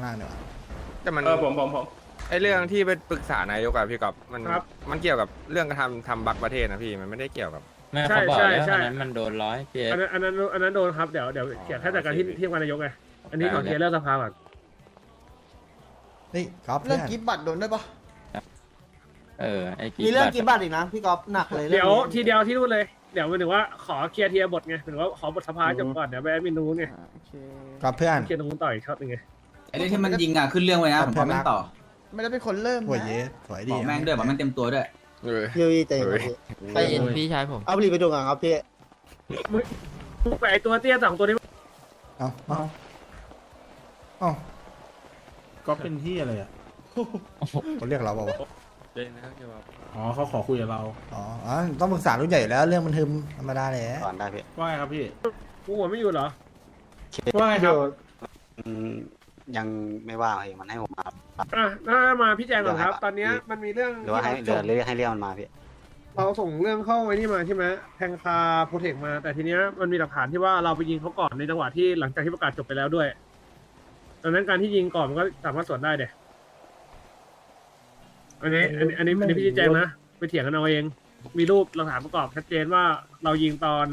างล่างดีกว่าแต่มันเออผมผมผม ไอเรื่องที่ไปปรึกษานายกอะพี่กอบมันครับ มันเกี่ยวกับเรื่องการทำทำบักประเทศนะพี่มันไม่ได้เกี่ยวกับ แม่ใช่เขาบอกใช่แล้วใช่ อันนั้นมันโดนร้อยเพียอันนั้นอันนั้นอันนั้นโดนครับเดี๋ยวเดี๋ยวเขียนให้จัดการที่ที่ทำงานนายกไงอันนี้ขอเคลียร์เรื่องสภาก่อนนี่กอล์ฟเรื่เพื่อองนกิฟต์บัตรโดนได้ปะเออไอ้มีเรื่องบัตกิฟต์บัตรอีกนะพี่ก๊อฟหนักเลยเดี๋ยวรื่องนี้ทีเดียวที่นู่นเลยเดี๋ยวหมายถึงว่าขอเคลียร์ทีละบทไงหมายถึงว่าขอบทสภาจบก่อนเดี๋ยวไปแอดมินนู้นไงอ่าโอเคกอล์ฟเพื่อนเคลียร์ตรงนู้นต่ออีกช็อตหนึงไง ไอ้เรื่องที่มันยิงอะขึ้นเรื่องไว้นะขผอบมคุพร้อณมนะเล่นต่อไม่ได้เป็นคนเริ่มหัวนะเย้สวยดีบอกแม่งด้วยบอกแม่งเต็มตัวด้วย เออ พี่พี่เต็มเฮ้ยใจเย็นพี่ชายผมเอาผลิตไปดูก่อนครับพี่ไปไอตัวเตี้ยสองตัวนี้เอาเอาเอาก็เป็นที่อะไรอะเขาเรียกเราเปล่าวะเล่นนะครับพี่กอบอ๋อเขาขอคุยกับเราอ๋ออ๋อต้องปรึกษารุ่นใหญ่อยู่แล้ว เรื่องมันทึมธรรมดาเลยก่อนได้พี่ว่าไงครับพี่กูหัวไม่อยู่เหรอว่าไงครับอืม ยังไม่ว่างเองมันให้ผมมา อะถ้ามาพี่แจงก่อนครับ เดี๋ยวให้ ตอนเนี้ยมันมีเรื่องหรือว่าให้ที่เรือเราเรียกให้เรียกมันมาพี่เราส่งเรื่องเข้าไว้นี่มาใช่ไหมแทงคาโปรเทคมา แต่ทีเนี้ยมันมีหลักฐานที่ว่าเราไปยิงเขาก่อนในจังหวะที่หลังจากที่ประกาศจบไปแล้วด้วยดังนั้นการที่ยิงก่อนมันก็สามารถสวนได้เด็อันนี้อันนี้อันนี้อันนี้พี่ชี้แจงนะไปเถียงกันเอาเอง มีรูปหลักฐานประกอบชัดเจนว่าเรายิงตอน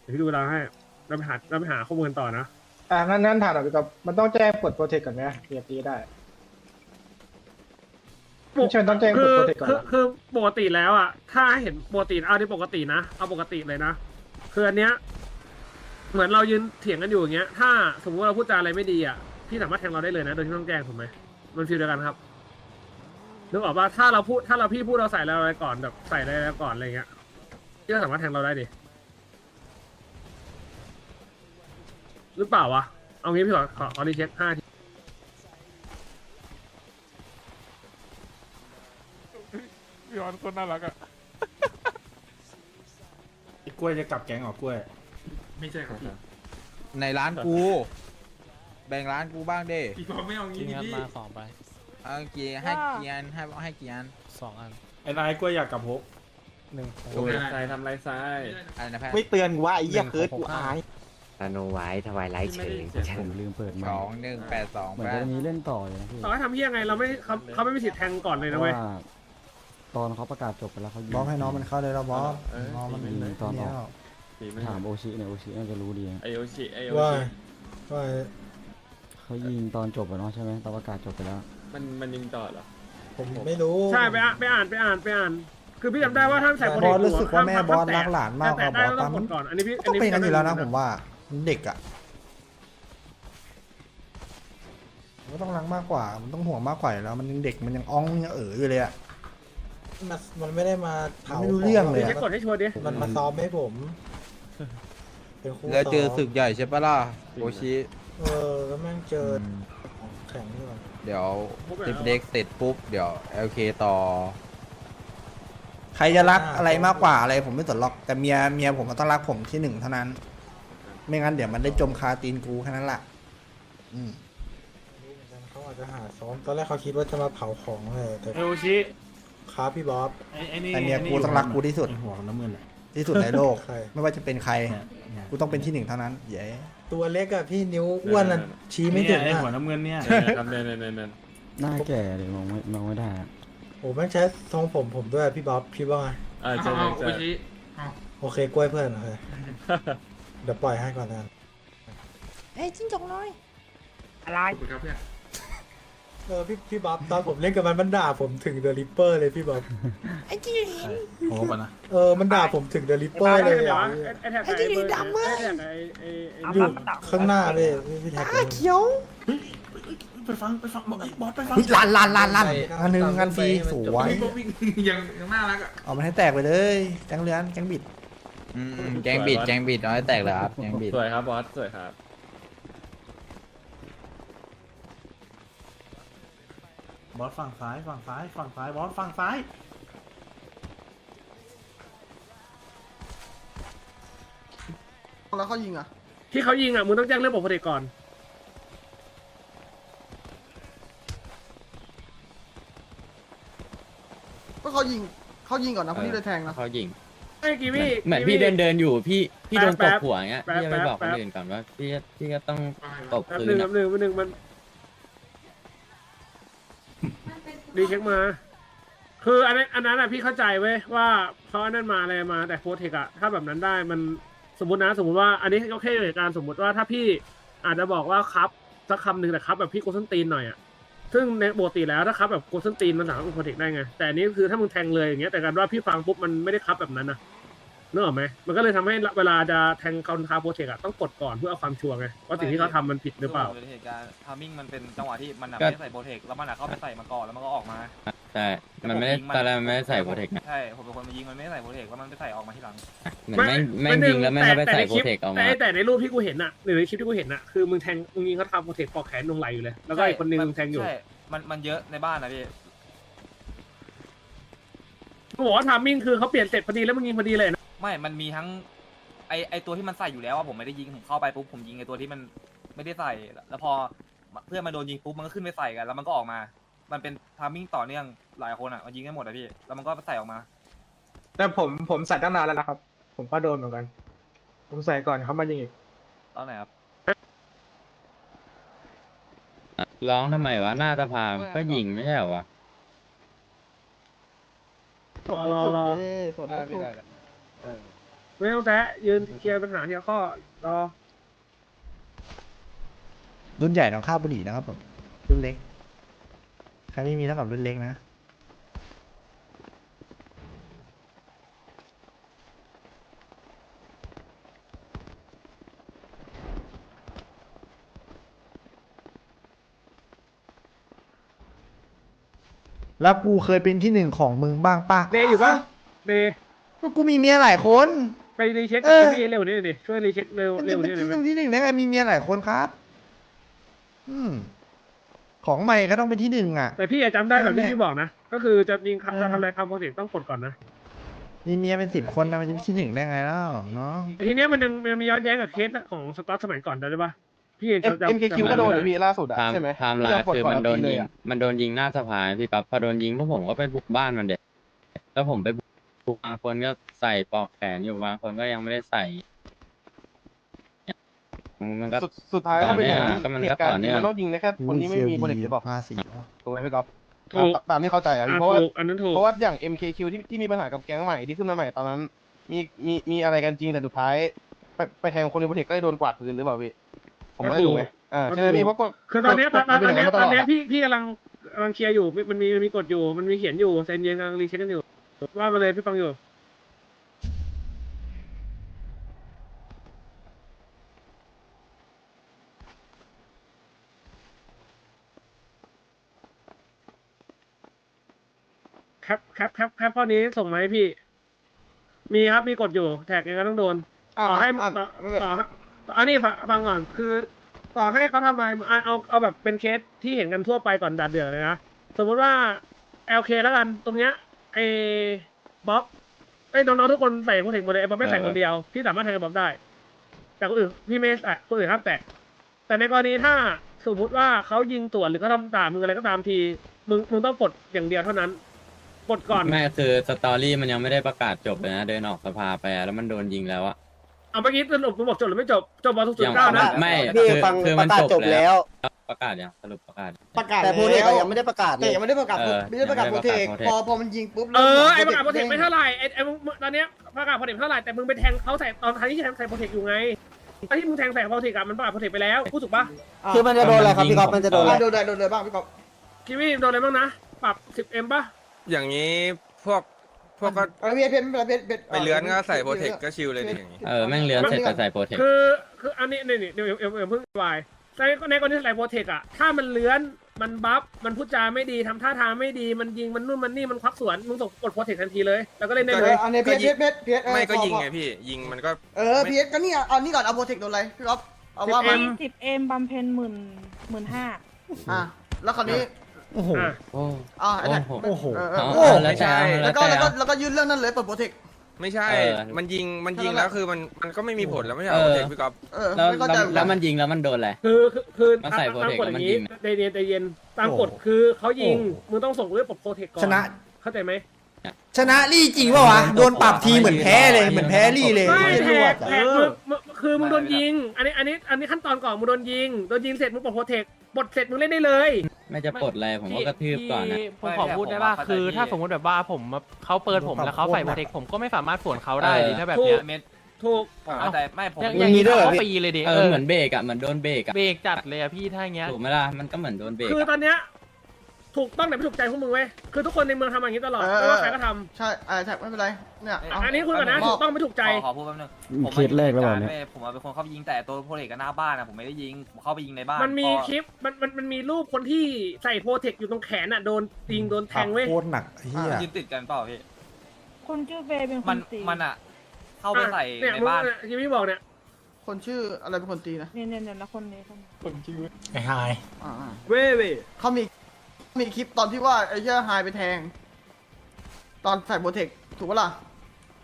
เดี๋ยวพี่ดูเวลาให้เราไปหาเราไปหาข้อมูลต่อนะ อ่างั้นงั้นถามหน่อยพี่ก๊อฟมันต้องแจ้งกดโปรเทคก่อนไหมเรียบตีได้เชิญต้องแจ้งคืกฎอโปรเทคก่อนคือนะคือปกติแล้วอะ ถ้าเห็นปกติเอาที่ปกตินะ เอาปกติเลยนะ คืออันเนี้ย เหมือนเรายืนเถียงกันอยู่อย่างเงี้ย ถ้าสมมติว่าเราพูดจาอะไรไม่ดีอะ พี่สามารถแทงเราได้เลยนะ โดยที่ไม่ต้องแจ้งถูกไหม มันฟีลเดียวกันครับ นึกออกว่าถ้าเราพูด ถ้าเราพี่พูดเราใส่อะไรก่อนแบบใส่อะไรก่อนอะไรเงี้ยพี่ก็สามารถแทงเราได้ดิ หรือเปล่าวะ เอางี้พี่ขอขอขอรีเช็คห้าทีพี่ออนคนน่ารักอะไอ้กล้วยจะกลับแก๊งออกกล้วย ไม่ใช่ครับพี่ในร้านกู แบ่งร้านกูบ้างเด้พี่บอกไม่เอางี้จริงดิครับพี่มาสองไปเอากี่ให้กี่อันให้ให้กี่อันสองอันไอ้นายกล้วยอยากกลับฮกหนึ่งทำไรทรายทำไรทรายอะไรนะแพทไม่เตือนกูว่าไอ้เหี้ยเคิร์ดกูอาย อนุไว้ทวายไลท์เฉยผมลืมเปิดสองหนึ่งแปดสองเหมือนแปจะดมีเล่นต่ออยู่นะพี่ต่อให้ทำเพี้ยไงเราไม่เขาเขาไม่มีสิทธิ์แทงก่อนเลยนะเว้ยตอนเขาประกาศจบไปแล้วเขายิบอสให้น้องมันเข้าเลยแล้วบอสเออ น้องมันยิงตอนออกสีไม่ถามโอชิเนี่ยโอชิน่าจะรู้ดีไอโอชิไอโอว่าชิว่าเขายิงตอนจบอะเนาะใช่ไหมตอนประกาศจบไปแล้วมันมันยิงต่อเหรอ ผมไม่รู้ ใช่ไปอ่านไปอ่านไปอ่านไปอ่าน คือพี่จำได้ว่าถ้าใส่โปรบเทอคสรู้สึกว่าแม่บอสรักหลานมากกแต่ว่าบได้อสก็ต้ตาองมกดก่อนอันนี้พี่ต้องเป็นกันอยู่แล้วนะผมว่า เด็กอะมันก็ต้องรักมากกว่า มันต้องห่วงมากกว่าอยู่แล้วมันยังเด็กมันยังอ้องยังเอ๋ออยู่เลยอะ มันมันไม่ได้มามันไม่รู้เรื่องเลยพี่อะจะกดให้ชัวร์ดิ มันมาซ้อมให้ผม เป็นคู่แล้วเจอศึกใหญ่ใช่ปะล่ะโอชิ เออแล้วแม่งเจอแข่งด้วย เดี๋ยวติปเด็กเสร็จปุ๊บ เดี๋ยวเอลเคต่อ ใครจะรักอะไรมากกว่าอะไรผมไม่สนหรอกแต่เมียเมียผมก็ต้องรักผมที่หนึ่งเท่านั้น ไม่งั้นเดี๋ยวมันได้จมคาตีนกูแค่นั้นแหละอืมเขาอาจจะหาซ้อมตอนแรกเขาคิดว่าจะมาเผาของเลยแต่เอโอชิครับพี่บ๊อบ ไอ้ไอ้นี่แต่เมียกูต้องรักกูที่สุดไอ้หัวน้ำเงินอะที่สุดในโลก ใคร ไม่ว่าจะเป็นใครเนี่ยเนี่ยกูต้องเป็นที่หนึ่งเท่านั้น เย้ตัวเล็กอะพี่นิ้วอ้วนอะชี้ไม่ถึงเนี่ยไอ้อะหัวน้ำเงินเนี่ยทำเนินเนินเนินเนินหน้าแก่เลยมองไม่มองไม่ได้โอ้แม่งใช้ทรงผมผมด้วยพี่บ๊อบพี่ว่าไงอ่าใช่ใช่ใช่โอเคกล้วยเพื่อนโอเค เดี๋ยวปล่อยให้ก่อนนะเอ้ยจิ้งจกน้อยเออพี่พี่บ๊อบตอนผมเล่นกับมันมันด่าผมถึงเดอะริปเปอร์เลยพี่บ๊อบไอ้จิ้งจกเห็นโอ้ปะนะเออมันด่าผมถึงเดอะริปเปอร์เลยเดี๋ยวอะไอ้แท็กไอ้เบอร์ไอ้แท็กไอ้ไอ้ไอ้อยู่ข้างหน้าเลยพี่พี่แท็กเลยเขียวไปฟังไปฟังบอกไอ้บอสไปฟังเฮ้ยลันลันลันลันงานหนึ่งงานฟรีสวยยังยังน่ารักอะเอามันให้แตกไปเลยแก๊งเรือนแก๊งบิด อืมอืมแกงบิดแกงบิดเอาให้แตกเลยครับแกงบิดสวยครับบอสสวยครับ บอสฝั่งซ้ายฝั่งซ้ายฝั่งซ้ายบอสฝั่งซ้ายแล้วเขายิงอะที่เขายิงอะมึงต้องแจ้งเรื่องปกติก่อน ก็เขายิงเขายิงก่อนนะคนที่เลยแทงนะเขายิง ไม่กีวี เหมือนพี่เดินเดินอยู่พี่พี่โดนตบหัวเงี้ยพี่จะไปแบอกคนแป๊บ อื่นก่อนว่าพี่พี่ก็ต้องตบแคืนนอะหนึ่งบหนึ่งมันดีเช็คมา คืออันนั้นอันนั้นอะพี่เข้าใจเว้ยว่าเขาอันนั้นมาอะไรมาแต่โพสเทคอะถ้าแบบนั้นได้มันสมมตินะ สมมติว่าอันนี้ก็แค่เหตุการณ์สมมติว่าถ้าพี่อาจจะบอกว่าครับสักคำหนึ่งแต่ครับแบบพี่โกส้นตีนหน่อยอะ ซึ่งในปกติแล้วถ้าครับแบบโกสันตีนมันสามารถโปรเทคได้ไง แต่อันนี้คือถ้ามึงแทงเลยอย่างเงี้ยแต่การว่าพี่ฟังปุ๊บมันไม่ได้ครับแบบนั้นนะนึกออกไหมมันก็เลยทำให้เวลาจะแทงคอนทาโปรเทคอะต้องกดก่อนเพื่อเอาความชัวร์ไงว่าสิ่งที่เขาทำมันผิดหรือเปล่าเหตุการณ์ทามิ่งมันเป็นจังหวะที่มันก็ไม่ได้ใส่โปรเทคแล้วมันเข้าไปใส่มาก่อนแล้วมันก็ออกมา ใช่ มันไม่ได้ตอนแรกมันไม่ได้ใส่โปรเทคนะใช่ผมเป็นคนมายิงมันไม่ได้ใส่โปรเทคแล้วมันไปใส่ออกมาที่หลัง เหมือนแม่งแม่งยิงแล้วแม่งก็ไปใส่โปรเทคออกมาแต่แต่ในรูปที่กูเห็นอะหรือในคลิปที่กูเห็นอะคือมึงแทงมึงยิงเขาทำโปรเทคปอกแขนลงไหลอยู่เลย แล้วก็อีกคนนึงมึงแทงอยู่ ใช่ มันมันเยอะในบ้านนะพี่กูบอกว่าทามมิ่งคือเขาเปลี่ยนเสร็จพอดีแล้วมึงยิงพอดีเลยนะ ไม่ มันมีทั้งไอไอตัวที่มันใส่อยู่แล้วอะผมไม่ได้ยิงผมเข้าไปปุ๊บผมยิงไอตัวที่มันไม่ได้ใส่ แล้วพอเพื่อนมาโดนยิงปุ๊บมันก็ขึ้นไปใส่กันแล้วมันก็ออกมา มันเป็นทามมิ่งต่อเนื่องหลายคนอะมันยิงได้หมดอะพี่แล้วมันก็ใส่ออกมา แต่ผมผมใส่ตั้งนานแล้วนะครับ ผมก็โดนเหมือนกัน ผมใส่ก่อนเขามายิงอีกตอนไหนครับร้องทำไมวะหน้าสภาก็ยิงไม่ใช่เหรอวะรอรอรอไม่ต้องแตะยืนเคลียร์ปัญหาทีละข้อรอรุ่นใหญ่ต้องข้าวบุหรี่นะครับผมรุ่นเล็กใครไม่มีเท่ากับรุ่นเล็กนะ แล้วกูเคยเป็นที่หนึ่งของมึงบ้างปะเดย์อยู่ปะเดย์ก็กูมีเมียหลายคน ไปรีเช็คเออ พี่เร็วนิดหน่อยดิช่วยรีเช็คเร็วมันเร็จะวเป็นินดหน่อยไหมที่หนึ่งได้ไงมีเมียหลายคนครับ อืม ของใหม่ก็ต้องเป็นที่หนึ่งอะ แต่พี่อะจำได้แบบที่แม่พี่บอกนะ ก็คือจะยิงเออจะทำอะไรคำโปรเทคต้องกดก่อนนะมีเมียเป็นสิบคนนะมันจะเป็นที่หนึ่งได้ไงแล้วเนาะแต่ทีเนี้ยมันยังมันมีย้อนแย้งกับเคสของสกอตสมัยก่อนได้ปะพี่จำจำ MKQ ก็โดนอยู่พี่ล่าสุดอะไทม์ใช่ไหมไทม์ไลน์คือมันโดนยิงมันโดนยิงหน้าสภาพี่ปั๊บพอโดนยิงพวกผมก็ไปบุกบ้านมันเด็กแล้วผมไปบุกบางคนก็ใส่ปลอกแขนอยู่บางคนก็ยังไม่ได้ใส่ มันก็ สุดสุดท้ายก็เป็นอย่างนั้นก็มันก็เหตุการต่อณ์เนื่จริงองมันต้องยิงได้แค่คนที่ไม่มีโปรเทคหรือเปล่าห้าสี่ถูกไหมพี่ก๊อฟถูก ตามที่เข้าใจอะอะเพราะว่า ถูกอันนั้นถูก เพราะว่าอย่าง MKQ ที่ที่มีปัญหากับแก๊งใหม่ที่ขึ้นมาใหม่ตอนนั้น มีมีมีอะไรกันจริงแต่สุดท้าย ไปไปแทงคนในโปรเทคก็เลยโดนกวาดพื้นหรือเปล่าพี่ผมไม่ได้ดูไงอ่าใช่ไหมพี่เพราะก็ คือตอนเนี้ยตอนตอนเป็ตอนย่างเนี้ยมาตอนเนี้ยลดพี่พี่กำลังกำลังเคลียร์อยู่มันมีมันมีกฎอยู่มันมีเขียนอยู่เซนเย็นกำลังรีเช็คกันอยู่ว่ามาเลยพี่ฟังอยู่ แคปแคปแคปแคปข้อนี้ส่งมาให้พี่ มีครับมีกฎอยู่ แท็กยังไงต้องโดนอ่าต่อให้อ่าต่อต่อต่ออันนี้ฟังฟังก่อนคือ ต่อให้เขาทำอะไรเอาเอาเอาแบบเป็นเคสที่เห็นกันทั่วไปก่อนดัดเดือดเลยนะสมมติว่า LK แล้วกัน ตรงเนี้ยไอ้บ๊อบไอ้ยน้องๆทุกคนใส่โปรเทคหมดเลยไอ้บ๊อบไม่ใส่คนเดียวพี่สามารถแทงไอ้บ๊อบได้ แต่คนอื่นพี่ไม่ใส่คนอื่นห้ามแตะแต่ในกรณีถ้าสมมติว่าเขายิงตรวจหรือเขาทำตามมึงอะไรก็ตามทีมึงมึงต้องปลดอย่างเดียวเท่านั้น ปลดก่อน ไม่คือสตอรี่มันยังไม่ได้ประกาศจบเลยนะ เดินออกสภาไปอะแล้วมันโดนยิงแล้วอะเอาเมื่อกี้สรุปมึงบอกจบหรือไม่จบ จบบอลทุกสุดยังเก้านะ ไม่พี่คือฟังคือปมันระกาศจจบบแล้แล้ว ว ประกาศยังสรุปประกาศ ประกาศแต่โปรเทคแล้วอะยังไม่ได้ประกาศเลแต่ยยังไม่ได้ประกาศเออไม่ได้ประกาศยังโปไม่รได้เทคประกาศพอพอมันยิงปุ๊บเออแล้วไอ้ประกาศโปรเทคด้งไม่เท่าไหร่ไอ้ไอ้มึงตอนเนี้ยประกาศโปรเทคเท่าไหร่แต่มึงไปแทงเขาใส่ตอนท้ายที่แทงใส่โปรเทคอยู่ไงตอนที่มึงแทงใส่โปรเทคอะมันประกาศโปรเทคไปแล้วพูดถูกปะอะคือมันจะโดนอะไรครับพี่ก๊อฟมันจะโดนอะไร อะโดนเลยโดนเลยบ้างพี่ก๊อฟคิวี่โดนอะไรบ้างนะปรับ 10M ป่ะ อย่างนี้พวกพวกก็เอาเพชรเพชรเพชรเพชรเพชรไปเลื้อนก็ใส่โปรเทคก็ชิลเลยดิอย่างนี้ เออแม่งเลี้ยนเสร็จไปใส่โปรเทคคือคืออันนี้นี่นี่เดี๋ยวเดี๋ยวเดี๋ยวเพิ่งวายในในกรณีใส่โปรเทคอะถ้ามันเลื้อนมันบัฟมันพูดจาไม่ดีทำท่าทางไม่ดีมันยิงมันนู่นมันนี่มันควักสวนมึงส่งกดโปรเทคทันทีเลยแล้วก็เล่นได้เอเลอยอันนี้เพชรเพชรเพชรเพชรเออไม่ก็พอยิงพอไงพี่ยิงมันก็เออเพชรก็นี่อะเอานี่ก่อนเอาโปรเทคโดนอะไรพี่ก๊อฟเอาว่ามา 10M สิบเอ็มบำเพ็ญหมื่นหมื่นห้าอะแล้วคราวนี้ โอ้โห อะ โอ้อะอันเนี้ยโอ้โหเออเออเอาเออเอาแล้วแต่เอาแล้แล้ววก็แต่แล้วก็เอาแล้วก็ยื่นเรื่องนั้นเลยเปิดโปรเทค ไม่ใช่ เออ มันยิง มันยิงเท่านั้นแล้วคือมัน มันก็ไม่มีผลแล้วไม่ใช่เอโปรอเทคพี่ก๊อฟ เออแล้วไม่เข้าแล้ใจวเหมือนแล้กัวนมันยิงแล้วมันโดนอะไร คือคือคือมันใส่ตาม protect กฎอย่างนี้แล้วมันยิงใจเย็นใจเย็นตามกฎคือเขายิงมึงต้องส่งเรื่องปลดโปรเทคก่อนชนะ เข้าใจไหม ชนะลี่จริงเปล่าวะโดนปรับทีเหมือนแพ้เลยเหมือนแพ้ลี่เลยไม่ไม่แทรู้กอะแทกมึงมึงคือมึงโดนยิง อันนี้อันนี้อันนี้ขั้นตอนก่อนมึงโดนยิงโดนยิงเสร็จมึงปลดโปรเทคปลดเสร็จมึงเล่นได้เลยไม่จะปลดอะไรผมก็กระทืบก่อนนะผมขอพูดได้ป่ะคือ ถ้าสมมติแบบว่าผมเขาเปิดผมแล้วเขาใส่โปรเทคผมก็ไม่สามารถสวนเขาได้ดิถ้าแบบเนี้ยถูกถูกผมเข้าใจไม่ผมยังอย่างนี้ด้วยเหรอเขาปีเลยดิเออเหมือนเบรกอะเหมือนโดนเบรกอะเบรกจัดเลยอะพี่ถ้าอย่างเงี้ยถูกไหมล่ะมันก็เหมือนโดนเบรกคืออะตอนเนี้ย ถูกต้องแต่ไม่ถูกใจพวกมึงเว้ยคือทุกคนในเมืองทำอย่างนี้ตลอดเออไม่ว่าใครก็ทำใช่อ่าแท็กไม่เป็นไรเนี่ยเาอันนี้คุณก่อนนะมถูอบกต้องไม่ถูกใจ ขอขอพูดแป๊บนึงผมเคสแรกแล้วเหรอเนี่ย ไม่ผมเป็นคนเข้าไปยิงแต่ตัวโปรเทคกับหน้าบ้านอะผมไม่ได้ยิงผมเข้าไปยิงในบ้านมันมีพอ คลิปมันมันมันมีรูปคนที่ใส่โปรเทคอยู่ตรงแขนอะโดนยิงโดนแทงเว้ย โคตรหนักไอ้เฮีย ยืนติดกันเปล่าพี่ คนชื่อเบย์เป็นคมันนตีมันอะเข้าไปใส่เนี่ยในมึงบ้าน เนี่ยที่พี่บอกเนี่ยคนชื่ออะไรเป็นคนตีนะเนี่ยเนี่ยเนี่ยแล้วคนนี้คนนี้ ไอ้ไฮอ่าเว้ยเว้ยๆเขามี มีคลิปตอนที่ว่าไอ้เหี้ยไฮไปแทง ตอนใส่โปรเทคถูกปะล่ะ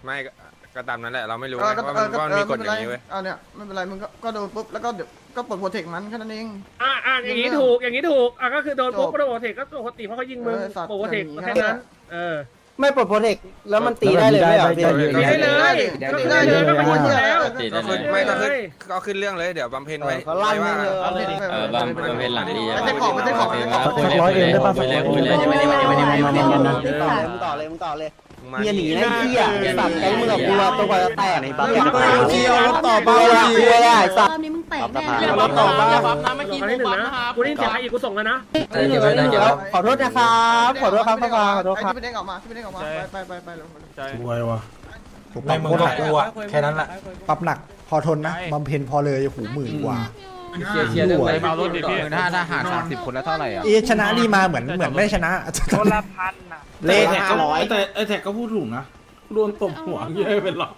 ไม่ก็ก็ตามนั้นแหละ เราไม่รู้เออไงก็ว่าเอมันอก็ว่ามันเอมีอกไม่ฎเป็อนไรย่างนี้เว้ย เอาเนี่ยไม่เป็นไรมึงก็ก็โดนปุ๊บแล้วก็เดี๋ยวก็ปลดโปรเทคมันแค่นั้นเอง อ่าอ่าอย่างนี้ถูกอย่างนี้ถูกอะก็คือโดนปุ๊บก็โดนโปรเทคก็ปกติเพราะเขายิงมึงเออสัตว์โปรเทคอย่างนี้ แค่นั้นเออ ไม่ปลดโปรเทคแล้วมันตีได้เลยไหมอะพี่ตีได้เลยก็ตีได้เลยก็เป็นคนอยู่แล้วติดก็ได้ขึ้นเลยไม่ก็ขึ้นก็ขึ้นเรื่องเลยเดี๋ยวบำเพ็ญไว้เขาลั่นไว้มึงเลยว่าเออบางบางเป็นหลังดีอะไม่ใช่ของไม่ใช่ของคุยเลยร้อยเอ็มได้ป่ะคุยเลยคุยเลยสักร้อยเอ็มมึงต่อเลยมึงต่อเลยมาเมียหนีนะไอ้เหี้ยสัตว์แก๊งมึงกับกูอะตัวกว่าจะแตกไอ้บ้าเที่ยวรถต่อไปเาคุยอะไอ้สัตว์รอบนี้มึง แตกแน่เรียกรถต่อบ้างเมื่อกี้หนึ่งนะกูได้ยินเสียงใครอีกกูส่งแล้วนะเออเก็บไว้นะเก็บไว้ขอโทษนะครับขอโทษครับสภาขอโทษครับไอ้ที่เป็นเด้งออกมาที่เป็นเด้งออกมาไปไปไปไปเลยรวยวะในมึงกับกูอะแค่นั้นแหละปรับหนักพอทนนะบำเพ็ญพอเลยหูหมื่นกว่าเคลียร์เคลียร์เรื่องอะไรเมารถดิพี่ถ้าถ้าหารสามสิบคนแล้วเท่าไหร่อะเอชนะนี่มาเหมือนเหมือนไม่ได้ชนะคนละพันอะเลขไอ้แท็กห้าก็ร้อยแต่ไอ้แท็กก็พูดถูกนะ โดนตบหัวเยอะเป็นหรอก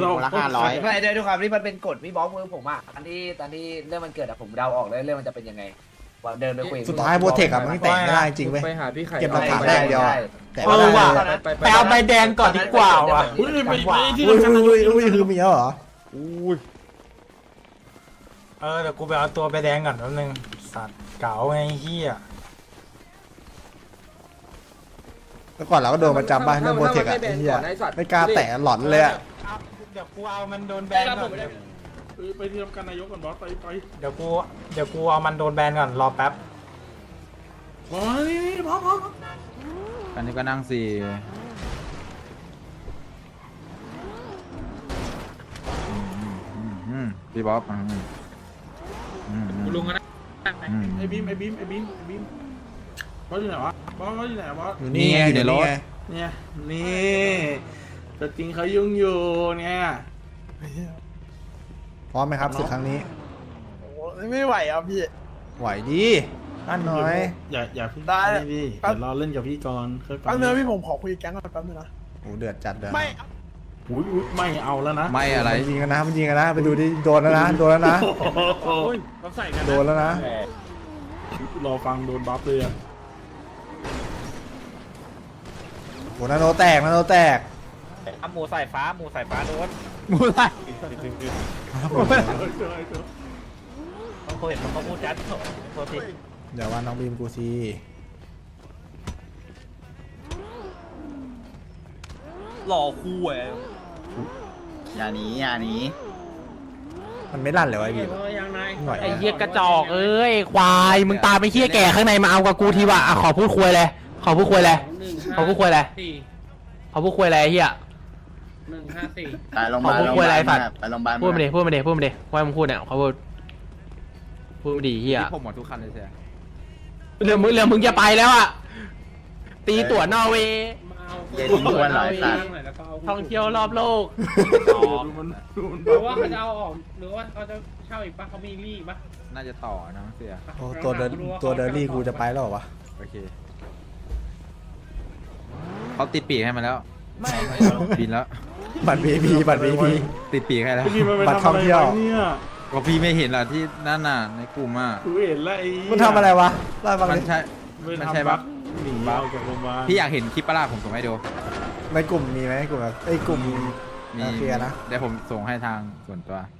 เราละห้าร้อยไม่ด้วยด้วยความที่มันเป็นกฎพี่บอสมือผมอะตอนที่ตอนที่เรื่องมันเกิดอะผมเดาออกเลยเรื่องมันจะเป็นยังไงว่าเดินไปคุยกับสุดพี่บอสท้ายโปรเทคอะมันแตกไม่ได้จริงเว้ย ไปหาพี่ไข่เก็บหลักฐานได้อย่างเดียวใช่แต่เอไม่อได้ว่ะเลยไปเอาใบแดงก่อนดีกว่าว่ะ อุ้ยไม่ไม่ที่อุ้ยเราอุ้ยอุ้ยคือมีแล้วเหรอ อุ้ยเออเดี๋ยวกูไปเอาตัวใบแดงก่อนแป๊บนึงสัตว์เก๋าไงเฮีย แล้วก่อนเราก็โดนประจำบ้านเรื่องโปรเทคอะไอ้เหี้ยไม่กล้าแตะหลอนเลยอะเดี๋ยวกูเอามันโดนแบนก่อนไปที่ทำการนายกก่อนบอสไปไปเดี๋ยวกูเดี๋ยวกูเอามันโดนแบนก่อนรอแป๊บบอสนี่บอสบอสอันนี้ก็นั่งสี่พี่บ๊อบลุงนะไอ้บีมไอ้บีมไอ้บีมไอ้บีม บอสอยู่ไหนวะบอสบอสอยู่ไหนวะบอสอยู่นี่ไงอยู่ในรถเนี่ยนี่แต่จริงเขายุ่งอยู่เนี่ยพร้อมไหมครับศึกครั้งนี้ไม่ไหวอะพี่ ไหวดีอันน้อย อย่าอย่าพี่ได้พี่เดี๋ยวรอเล่นกับพี่ก่อนค่อยไปแป๊บนึงพี่ผมขอคุยแก๊งก่อนแป๊บนึงนะโอ้เดือดจัดเดือดไม่อุ้ยอุ้ยไม่เอาแล้วนะ ไม่อะไรมันยิงกันนะมันยิงกันนะไปดูดิโดนแล้วนะโดนแล้วนะโอ้โหเขาใส่กันโดนแล้วนะรอฟังโดนบัฟเลยอะ โหนาโนแตกนาโนแตกหมูสายฟ้าหมูสายฟ้าโดนมูไรเขาเคยเห็นเขาพูดจัดโทษทีเดี๋ยวว่าน้องบีมกูซีหล่อคู่เว้ยอย่าหนีอย่าหนีมันไม่ลั่นเลยวะไอ้บีมยังไงหน่อยไอ้เหี้ยกระจอกเอ้ยควายมึงตามไปเหี้ยแก่ข้างในมาเอากับกูทีว่ะอะขอพูดคุยเลย ขอพูดคุยเลยขอพูดคุยเลยสี่ขอพูดคุยอะไรเหี้ยหนึ่งห้าสี่ไปโรงพยาบาลขอพูดคุยอะไรสัตว์ ไปโรงพยาบาลพูดมาดิพูดมาดิพูดมาดิว่ามึงพูดเนี่ยเขาพูดพูดมาดิเหี้ยผมหมดทุกคันเลยใช่เรื่องมึงเรื่องมึงจะไปแล้วอะตีตั๋วนอร์เวย์เย็นทวนหลายสัตว์ท่องเที่ยวรอบโลกดูมันดูมันหรือว่าเขาจะเอาออกหรือว่าเขาจะเช่าอีกปะเขามีรีปะน่าจะต่อนะเสียโอ้ตัวเดินตัวเดินรี่กูจะไปแล้วเหรอวะโอเค เขาติดปีกให้มาแล้วบินแล้ว บัตรบีพีบัตรบีพีติดปีกให้แล้วพี่มันไปบัตรทำท่อะองไรเที่ยววะเนี่ยก็พี่ไม่เห็นเหรอที่นั่นน่ะในกลุ่มอะกูเห็นแล้วไอ้เหี้ยมันทำอะไรวะเล่าให้ฟังมันดิใช่ไปมันทำใช่ปะหนีบัอฟอกจากโรงพยาบาลพี่อยากเห็นคลิปปะล่ะผมส่งให้ดูในกลุ่มมีไหมกลุ่มแบบไอ้ยกลุ่มมีโอเคนะ เดี๋ยวผมส่งให้ทางส่วนตัว